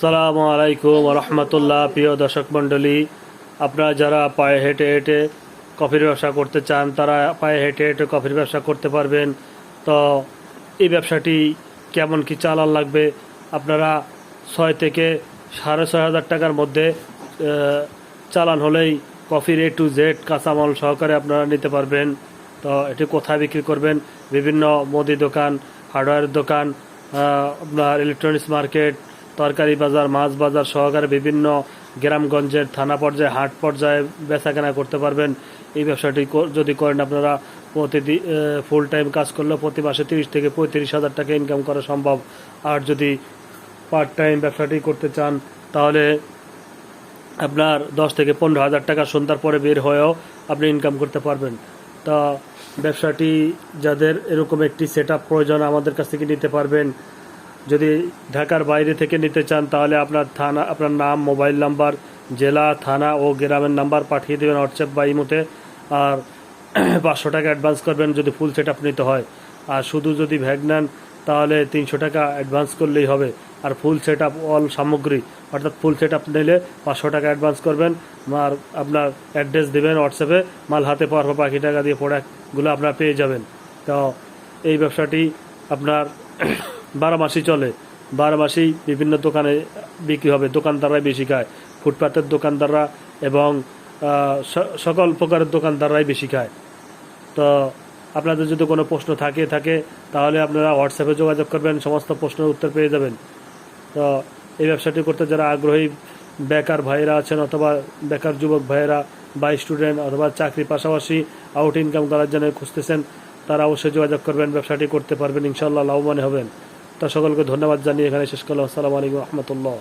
সালামু আলাইকুম রহমতুল্লাহ, প্রিয় দর্শক মণ্ডলী। আপনারা যারা পায়ে হেঁটে হেঁটে কফির ব্যবসা করতে চান, তারা পায়ে হেঁটে হেঁটে কফির ব্যবসা করতে পারবেন। তো এই ব্যবসাটি কেমন কি চালান লাগবে? আপনারা ছয় থেকে সাড়ে ছয় হাজার টাকার মধ্যে চালান হলেই কফির এ টু জেড কাঁচামাল সহকারে আপনারা নিতে পারবেন। তো এটি কোথায় বিক্রি করবেন? বিভিন্ন মুদি দোকান, হার্ডওয়্যার দোকান আপনার ইলেকট্রনিক্স মার্কেট তরকারি বাজার, মাছ বাজার সহকারে বিভিন্ন গ্রামগঞ্জের থানা পর্যায়ে, হাট পর্যায়ে বেচাকেনা করতে পারবেন। এই ব্যবসাটি যদি করেন আপনারা প্রতিদিন ফুল টাইম কাজ করলে প্রতি মাসে তিরিশ থেকে পঁয়ত্রিশ হাজার টাকা ইনকাম করা সম্ভব। আর যদি পার্ট টাইম ব্যবসাটি করতে চান, তাহলে আপনার দশ থেকে পনেরো হাজার টাকা সন্ধ্যার পরে বের হয়েও আপনি ইনকাম করতে পারবেন। তা ব্যবসাটি যাদের এরকম একটি সেট প্রয়োজন আমাদের কাছ থেকে নিতে পারবেন। যদি ঢাকার বাইরে থেকে নিতে চান, তাহলে আপনার থানা, আপনার নাম, মোবাইল নাম্বার, জেলা, থানা ও গ্রামের নাম্বার পাঠিয়ে দেবেন হোয়াটসঅ্যাপ বা ইমোতে। আর পাঁচশো টাকা অ্যাডভান্স করবেন যদি ফুল সেট আপ নিতে হয়। আর শুধু যদি ভ্যাগ নেন, তাহলে তিনশো টাকা অ্যাডভান্স করলেই হবে। আর ফুল সেট আপ অল সামগ্রী। অর্থাৎ ফুল সেট আপ নিলে পাঁচশো টাকা অ্যাডভান্স করবেন, আর আপনার অ্যাড্রেস দেবেন হোয়াটসঅ্যাপে মাল হাতে পাওয়ার পর বাকি টাকা দিয়ে প্রোডাক্টগুলো আপনারা পেয়ে যাবেন। তো এই ব্যবসাটি আপনার বারো মাসই চলে। বারো মাসেই বিভিন্ন দোকানে বিক্রি হবে, দোকানদাররাই বেশি খায়। ফুটপাতের দোকানদাররা এবং সকল প্রকারের দোকানদাররাই বেশি খায়। তো আপনাদের যদি কোনো প্রশ্ন থাকে থাকে, তাহলে আপনারা হোয়াটসঅ্যাপে যোগাযোগ করবেন, সমস্ত প্রশ্নের উত্তর পেয়ে যাবেন। তো এই ব্যবসাটি করতে যারা আগ্রহী বেকার ভাইয়েরা আছেন অথবা বেকার যুবক ভাইয়েরা বা স্টুডেন্ট অথবা চাকরি পাশাপাশি আউট ইনকাম করার জন্য খুঁজতেছেন, তারা অবশ্যই যোগাযোগ করবেন, ব্যবসাটি করতে পারবেন ইনশাল্লাহ লাভবান হবেন। তা সকলকে ধন্যবাদ জানিয়ে এখানে শেষ করলাম। আসসালামু আলাইকুম রহমতুল্লাহ।